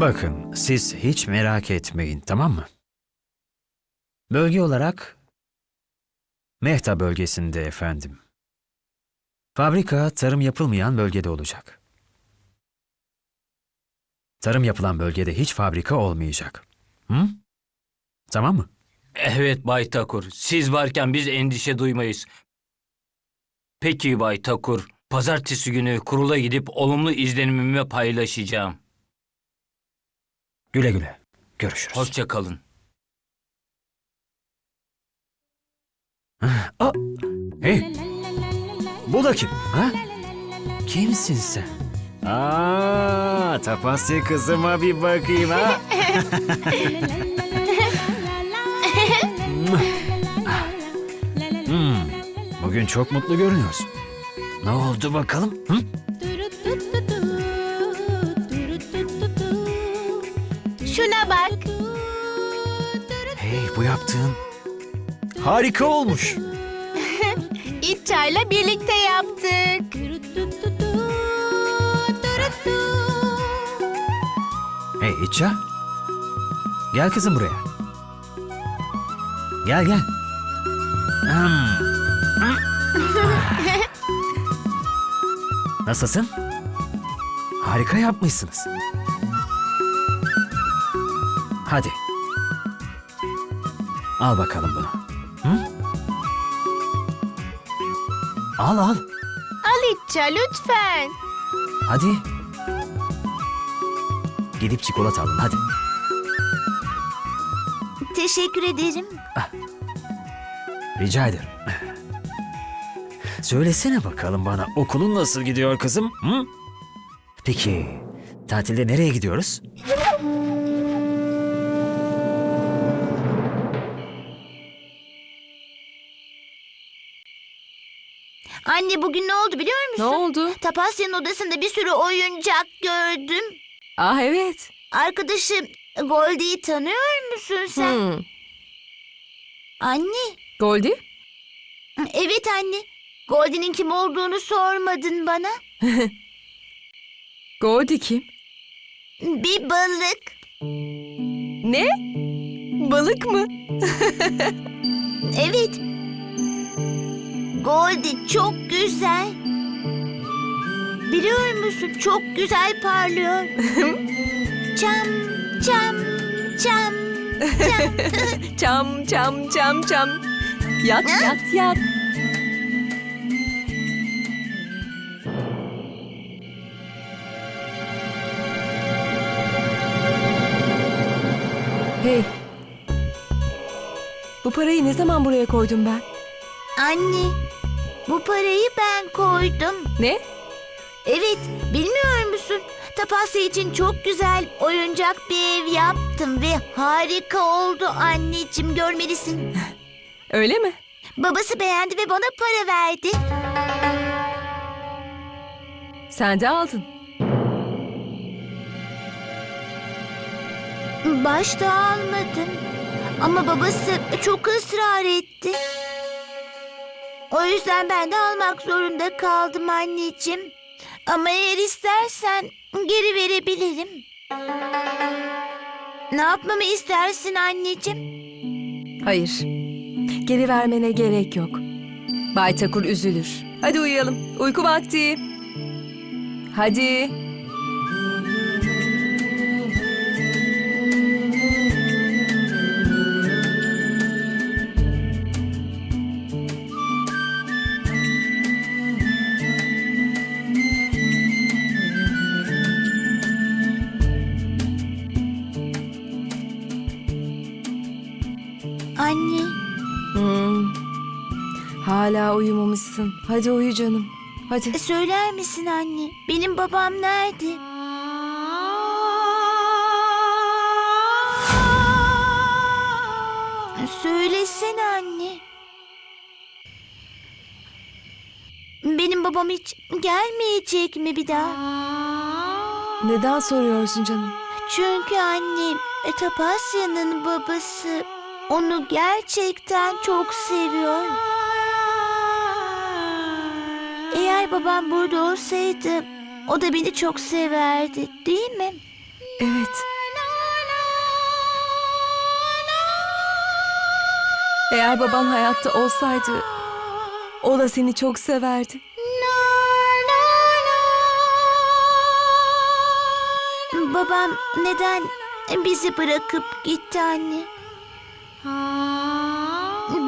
Bakın, siz hiç merak etmeyin, tamam mı? Bölge olarak Mehta bölgesinde efendim. Fabrika tarım yapılmayan bölgede olacak. Tarım yapılan bölgede hiç fabrika olmayacak. Hı? Tamam mı? Evet Bay Takur. Siz varken biz endişe duymayız. Peki Bay Takur. Pazartesi günü kurula gidip olumlu izlenimimi paylaşacağım. Güle güle. Görüşürüz. Hoşça kalın. Aa, hey, bu da kim? Ha? Kimsin sen? Aa, Tapasya kızıma bir bakayım ha. Hmm, bugün çok mutlu görünüyorsun. Ne oldu bakalım? Hı? Yaptığın harika olmuş. İtçayla birlikte yaptık. Hey İtça. Gel kızım buraya. Gel gel. Hmm. Nasılsın? Harika yapmışsınız. Hadi. Al bakalım bunu. Hı? Al al. Al İtça lütfen. Hadi. Gidip çikolata alın hadi. Teşekkür ederim. Rica ederim. Söylesene bakalım bana okulun nasıl gidiyor kızım? Hı? Peki tatilde nereye gidiyoruz? Oldu? Tapasya'nın odasında bir sürü oyuncak gördüm. Ah evet. Arkadaşım Goldie'yi tanıyor musun sen? Hmm. Anne. Goldie? Evet anne. Goldie'nin kim olduğunu sormadın bana. Goldie kim? Bir balık. Ne? Balık mı? Evet. Goldie çok güzel. Biliyor musun çok güzel parlıyor. çam çam çam çam. Çam çam çam çam. Yat yat yat. Hey. Bu parayı ne zaman buraya koydum ben? Anne bu parayı ben koydum. Ne? Evet bilmiyor musun? Tapasya için çok güzel oyuncak bir ev yaptım ve harika oldu anneciğim görmelisin. Öyle mi? Babası beğendi ve bana para verdi. Sen de aldın. Başta almadım. Ama babası çok ısrar etti. O yüzden ben de almak zorunda kaldım anneciğim. Ama eğer istersen geri verebilirim. Ne yapmamı istersin anneciğim? Hayır. Geri vermene gerek yok. Bay Takur üzülür. Hadi uyuyalım. Uyku vakti. Hadi. Uyumamışsın. Hadi uyu canım. Hadi. söyler misin anne? Benim babam nerede? Söylesene anne. Benim babam hiç gelmeyecek mi bir daha? Neden soruyorsun canım? Çünkü annem e, Tapasya'nın babası onu gerçekten çok seviyor. Eğer babam burada olsaydı o da beni çok severdi değil mi? Evet. Eğer baban hayatta olsaydı o da seni çok severdi. Babam neden bizi bırakıp gitti anne?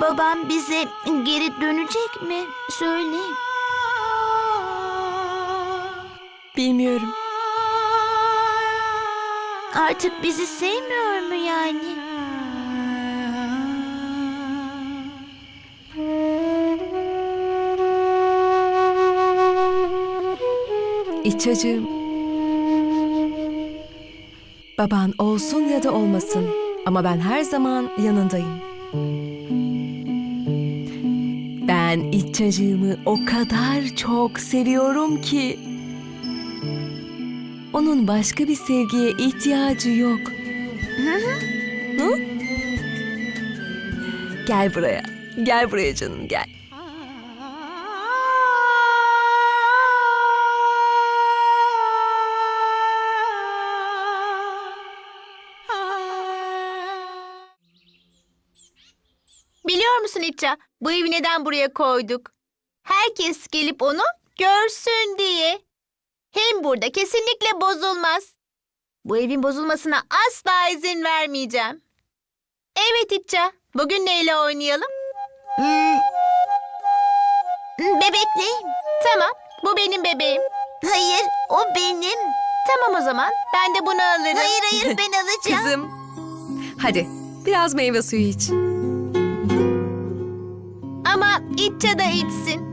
Babam bize geri dönecek mi? Söyle. Bilmiyorum. Artık bizi sevmiyor mu yani? İçacığım. Baban olsun ya da olmasın ama ben her zaman yanındayım. Ben içacığımı o kadar çok seviyorum ki. Onun başka bir sevgiye ihtiyacı yok. Hı? Gel buraya. Gel buraya canım gel. Biliyor musun İtça? Bu evi neden buraya koyduk? Herkes gelip onu görsün diye. Hem burada kesinlikle bozulmaz. Bu evin bozulmasına asla izin vermeyeceğim. Evet İtça, bugün neyle oynayalım? Hmm. Bebekle. Tamam, bu benim bebeğim. Hayır, o benim. Tamam o zaman, ben de bunu alırım. Hayır hayır, ben alacağım. Kızım. Hadi biraz meyve suyu iç. Ama İtça da içsin.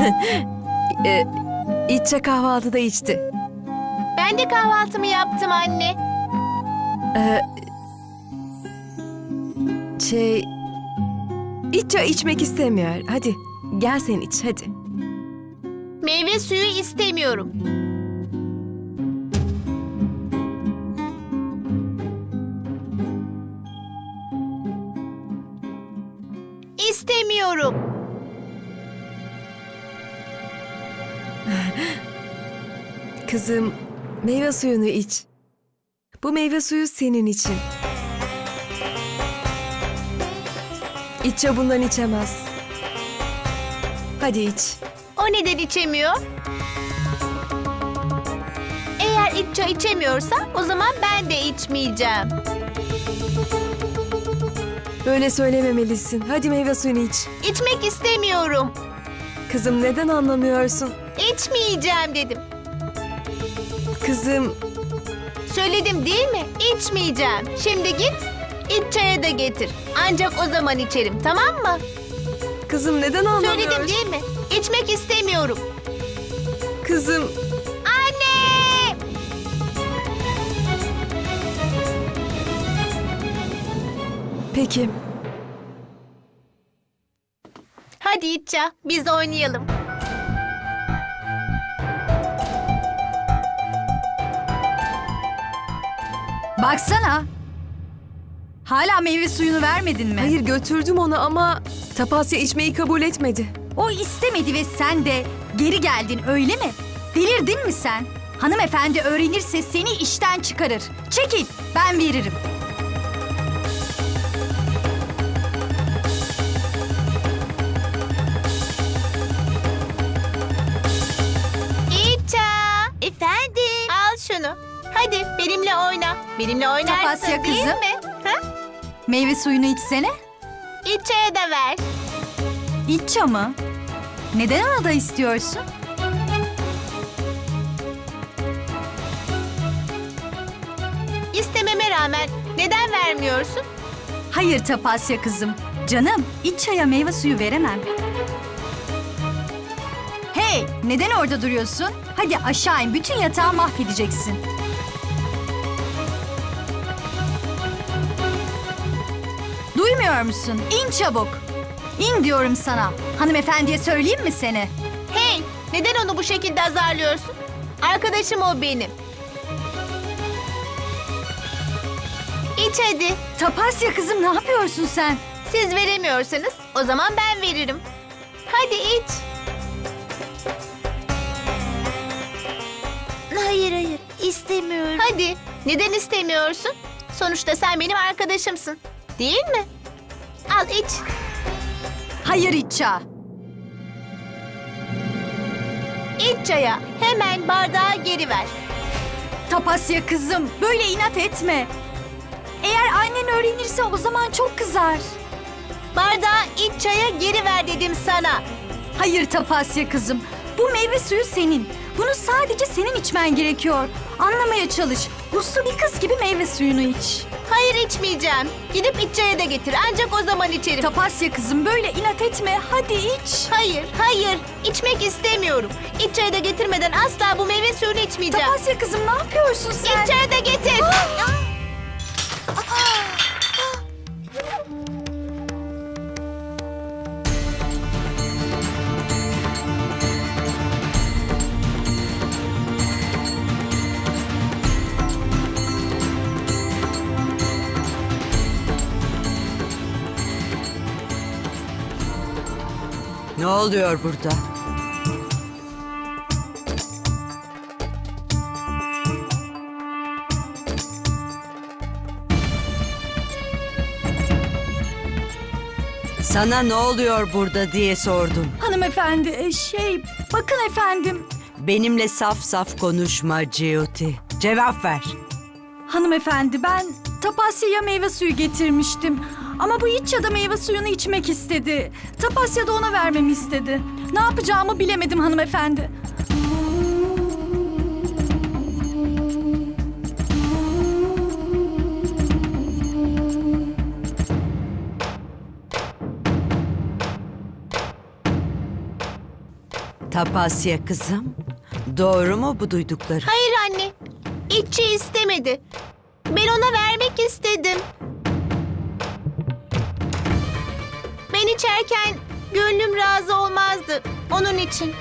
Ee, İtçe kahvaltıda içti. Ben de kahvaltımı yaptım anne. Ee, şey... İtçe içmek istemiyor. Hadi gel sen iç hadi. Meyve suyu istemiyorum. İstemiyorum. Kızım meyve suyunu iç. Bu meyve suyu senin için. İtçe bundan içemez. Hadi iç. O neden içemiyor? Eğer İtça içemiyorsa o zaman ben de içmeyeceğim. Böyle söylememelisin. Hadi meyve suyunu iç. İçmek istemiyorum. Kızım neden anlamıyorsun? İçmeyeceğim dedim. Kızım Söyledim değil mi? İçmeyeceğim. Şimdi git, İtça'ya da getir. Ancak o zaman içerim, tamam mı? Kızım neden anlamıyorsun? Söyledim değil mi? İçmek istemiyorum. Kızım Anne! peki. Hadi İtça, biz oynayalım. Baksana. Hala meyve suyunu vermedin mi? Hayır götürdüm onu ama Tapasya içmeyi kabul etmedi. O istemedi ve sen de geri geldin öyle mi? Delirdin mi sen? Hanımefendi öğrenirse seni işten çıkarır. Çekil, ben veririm. Benimle oynarsın Tapasya değil kızım. mi? Ha? Meyve suyunu içsene. İtça'ya da ver. İç mı? Neden ona da istiyorsun? İstememe rağmen neden vermiyorsun? Hayır Tapasya kızım. Canım, iç çaya meyve suyu veremem. Hey, neden orada duruyorsun? Hadi aşağı in, bütün yatağı mahvedeceksin. Bilmiyor musun? İn çabuk. İn diyorum sana. Hanımefendiye söyleyeyim mi seni? Hey, neden onu bu şekilde azarlıyorsun? Arkadaşım o benim. İç hadi. Tapasya kızım ne yapıyorsun sen? Siz veremiyorsanız o zaman ben veririm. Hadi iç. Hayır hayır istemiyorum. Hadi. Neden istemiyorsun? Sonuçta sen benim arkadaşımsın. Değil mi? Al iç. Hayır İtça. İç çaya. Hemen bardağı geri ver. Tapasya kızım böyle inat etme. Eğer annen öğrenirse o zaman çok kızar. Bardağı iç çaya geri ver dedim sana. Hayır Tapasya kızım. Bu meyve suyu senin. Bunu sadece senin içmen gerekiyor. Anlamaya çalış. Uslu bir kız gibi meyve suyunu iç. Hayır içmeyeceğim. Gidip iç çaya da getir. Ancak o zaman içerim. Tapasya kızım böyle inat etme. Hadi iç. Hayır, hayır. İçmek istemiyorum. İç çayı da getirmeden asla bu meyve suyunu içmeyeceğim. Tapasya kızım ne yapıyorsun sen? İç çayı da getir. oluyor burada? Sana ne oluyor burada diye sordum. Hanımefendi e, şey bakın efendim. Benimle saf saf konuşma Jyoti. Cevap ver. Hanımefendi ben Tapasya'ya meyve suyu getirmiştim. Ama bu İtça da meyve suyunu içmek istedi. Tapasya da ona vermemi istedi. Ne yapacağımı bilemedim hanımefendi. Tapasya kızım. Doğru mu bu duydukları? Hayır anne. İçi istemedi. Ben ona vermek istedim. İçerken gönlüm razı olmazdı. Onun için.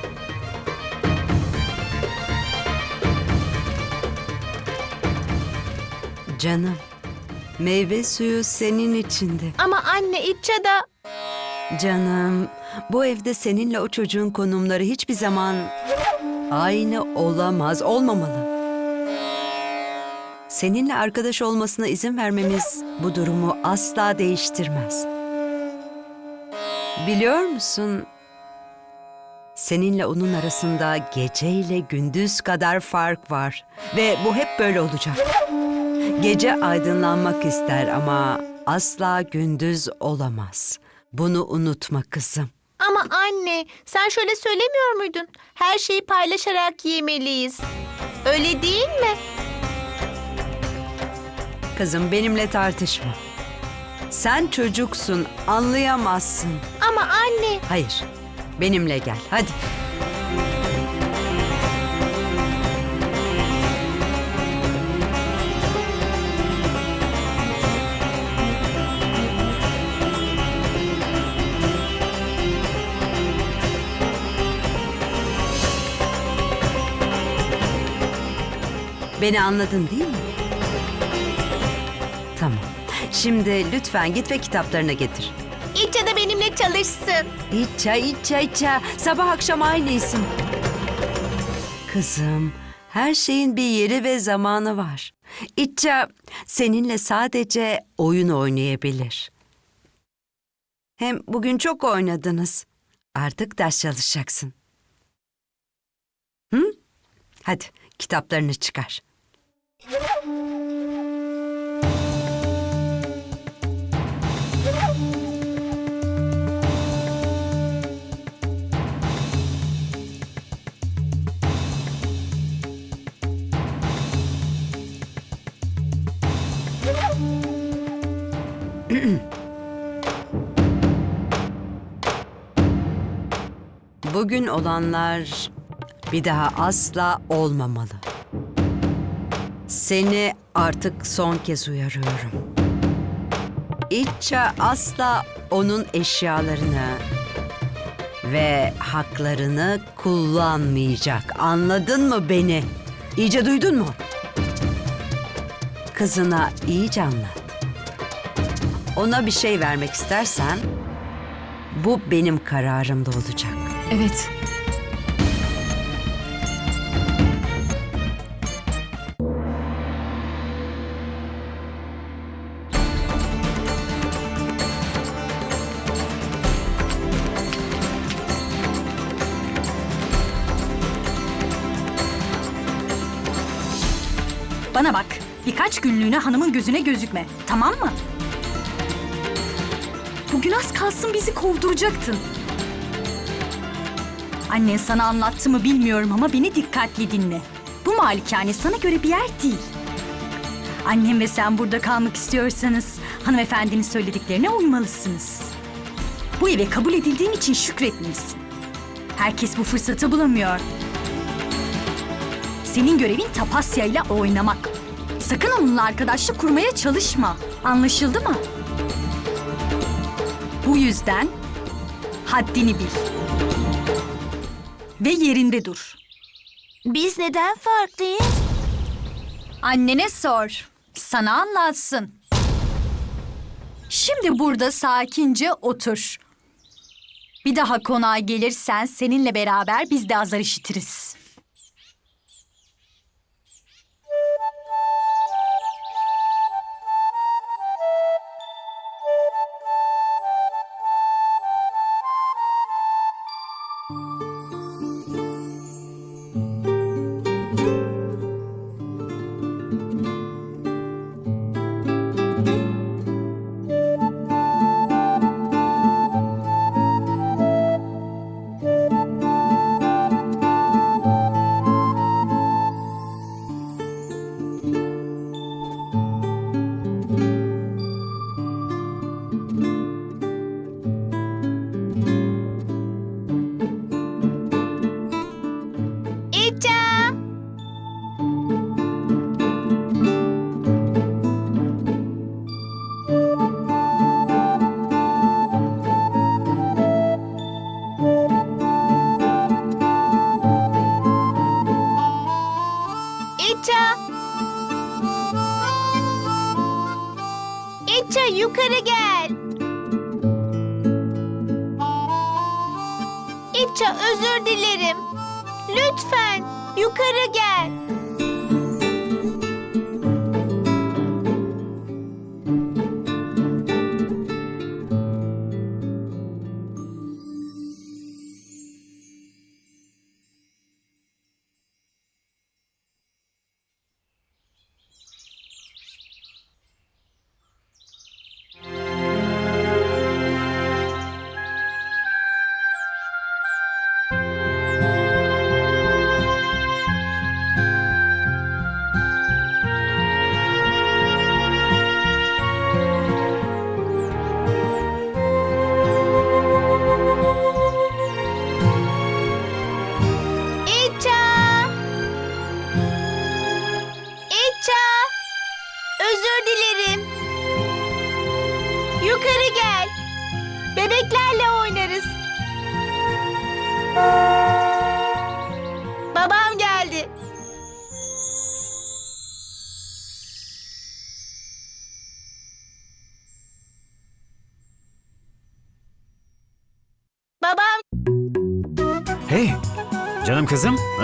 Canım. Meyve suyu senin içinde. Ama anne İtça da Canım, bu evde seninle o çocuğun konumları hiçbir zaman aynı olamaz, olmamalı. Seninle arkadaş olmasına izin vermemiz bu durumu asla değiştirmez. Biliyor musun? Seninle onun arasında gece ile gündüz kadar fark var ve bu hep böyle olacak. Gece aydınlanmak ister ama asla gündüz olamaz. Bunu unutma kızım. ama anne sen şöyle söylemiyor muydun? Her şeyi paylaşarak yemeliyiz. Öyle değil mi? Kızım benimle tartışma. Sen çocuksun, anlayamazsın. Ama anne Hayır, benimle gel. Hadi. Beni anladın değil mi? Tamam. Şimdi lütfen git ve kitaplarını getir. İtça da benimle çalışsın. İç çay, iç çay, iç çay. Sabah akşam aynı isim. Kızım, her şeyin bir yeri ve zamanı var. İtça seninle sadece oyun oynayabilir. Hem bugün çok oynadınız. Artık ders çalışacaksın. Hı? Hadi kitaplarını çıkar. Bugün olanlar bir daha asla olmamalı. Seni artık son kez uyarıyorum. İtça asla onun eşyalarını ve haklarını kullanmayacak. Anladın mı beni? İyice duydun mu? Kızına iyice anlat ona bir şey vermek istersen bu benim kararımda olacak. Evet. Bana bak, birkaç günlüğüne hanımın gözüne gözükme, tamam mı? Bugün az kalsın bizi kovduracaktın. Annen sana anlattı mı bilmiyorum ama beni dikkatli dinle. Bu malikane sana göre bir yer değil. Annem ve sen burada kalmak istiyorsanız hanımefendinin söylediklerine uymalısınız. Bu eve kabul edildiğin için şükretmelisin. Herkes bu fırsatı bulamıyor. Senin görevin Tapasya ile oynamak. Sakın onunla arkadaşlık kurmaya çalışma. Anlaşıldı mı? Bu yüzden haddini bil. Ve yerinde dur. Biz neden farklıyız? Annene sor. Sana anlatsın. Şimdi burada sakince otur. Bir daha konağa gelirsen seninle beraber biz de azar işitiriz. İça özür dilerim. Lütfen yukarı gel.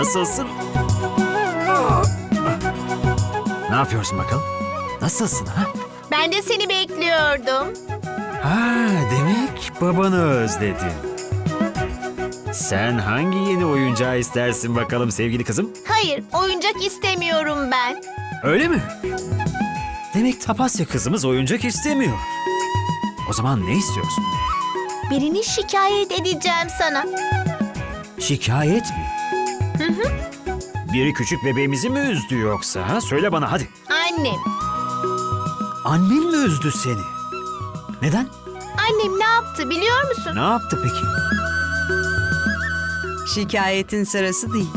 Nasılsın? Ne yapıyorsun bakalım? Nasılsın ha? ben de seni bekliyordum. Ha, demek babanı özledin. Sen hangi yeni oyuncağı istersin bakalım sevgili kızım? Hayır, oyuncak istemiyorum ben. Öyle mi? Demek Tapasya kızımız oyuncak istemiyor. O zaman ne istiyorsun? Birini şikayet edeceğim sana. Şikayet mi? Biri küçük bebeğimizi mi üzdü yoksa? Ha? Söyle bana hadi. Annem. Annen mi üzdü seni? Neden? Annem ne yaptı biliyor musun? Ne yaptı peki? Şikayetin sırası değil.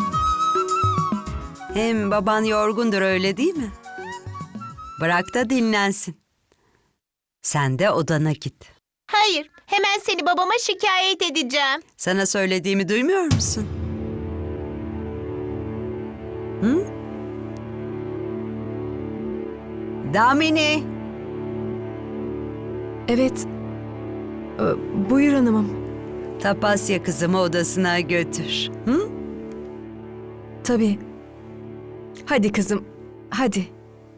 Hem baban yorgundur öyle değil mi? Bırak da dinlensin. Sen de odana git. Hayır, hemen seni babama şikayet edeceğim. Sana söylediğimi duymuyor musun? Damini. Evet. Ee, Buyur hanımım. Tapasya kızımı odasına götür. Hı? Tabii. Hadi kızım. Hadi.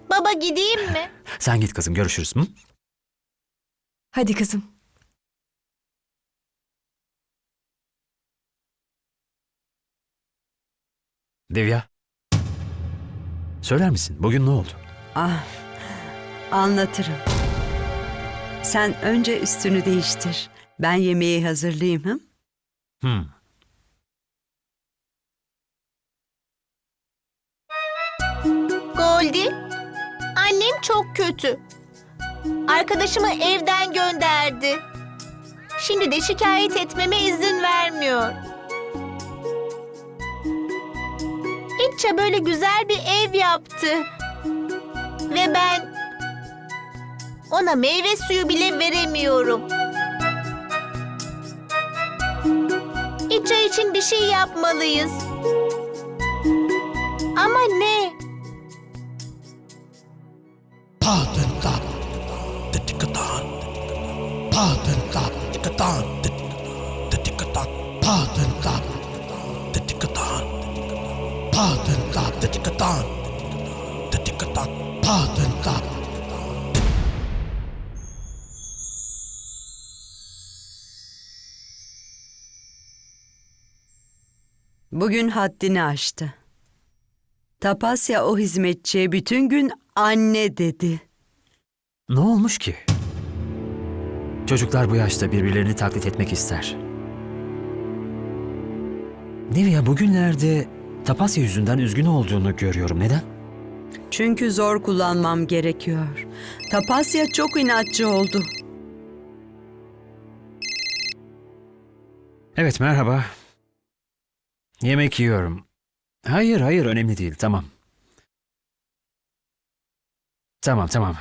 Baba gideyim mi? Sen git kızım görüşürüz. Hı? Hadi kızım. Devya. Söyler misin? Bugün ne oldu? Ah, anlatırım. Sen önce üstünü değiştir. Ben yemeği hazırlayayım. Hı? Hmm. Goldie, annem çok kötü. Arkadaşımı evden gönderdi. Şimdi de şikayet etmeme izin vermiyor. İtça böyle güzel bir ev yaptı. Ve ben ona meyve suyu bile veremiyorum. İtça için bir şey yapmalıyız. Ama ne? Patentap, titikatan, patentap, tikatan, titikatan, patentap, titikatan, patentap, titikatan, Bugün haddini aştı. Tapasya o hizmetçiye bütün gün anne dedi. Ne olmuş ki? Çocuklar bu yaşta birbirlerini taklit etmek ister. Divya bugünlerde Tapasya yüzünden üzgün olduğunu görüyorum. Neden? Çünkü zor kullanmam gerekiyor. Tapasya çok inatçı oldu. Evet merhaba. Yemek yiyorum. Hayır hayır önemli değil tamam. Tamam tamam.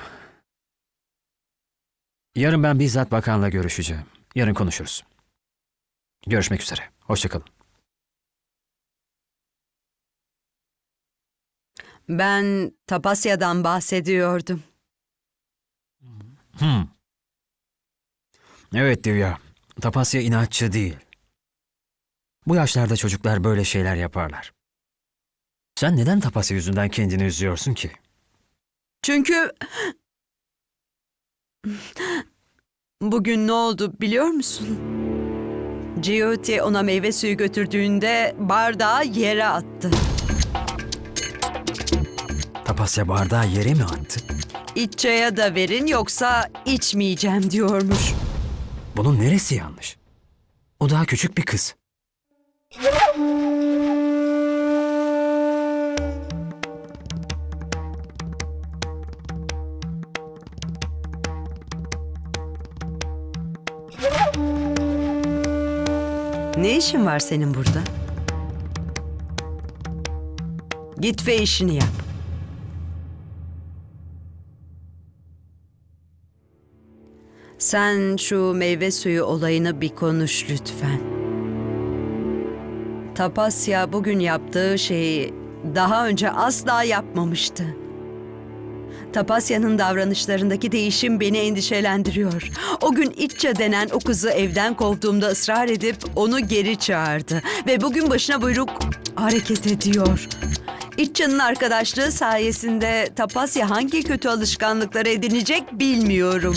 Yarın ben bizzat bakanla görüşeceğim. Yarın konuşuruz. Görüşmek üzere. Hoşçakalın. Ben Tapasya'dan bahsediyordum. Hmm. Evet Divya. Tapasya inatçı değil. Bu yaşlarda çocuklar böyle şeyler yaparlar. Sen neden Tapasya yüzünden kendini üzüyorsun ki? Çünkü bugün ne oldu biliyor musun? Giotti ona meyve suyu götürdüğünde bardağı yere attı. Tapasya bardağı yere mi attı? İççaya da verin yoksa içmeyeceğim diyormuş. Bunun neresi yanlış? O daha küçük bir kız. İşin var senin burada? Git ve işini yap. Sen şu meyve suyu olayını bir konuş lütfen. Tapasya bugün yaptığı şeyi daha önce asla yapmamıştı. Tapasya'nın davranışlarındaki değişim beni endişelendiriyor. O gün İtça denen o kızı evden kovduğumda ısrar edip onu geri çağırdı. Ve bugün başına buyruk hareket ediyor. İtça'nın arkadaşlığı sayesinde Tapasya hangi kötü alışkanlıkları edinecek bilmiyorum.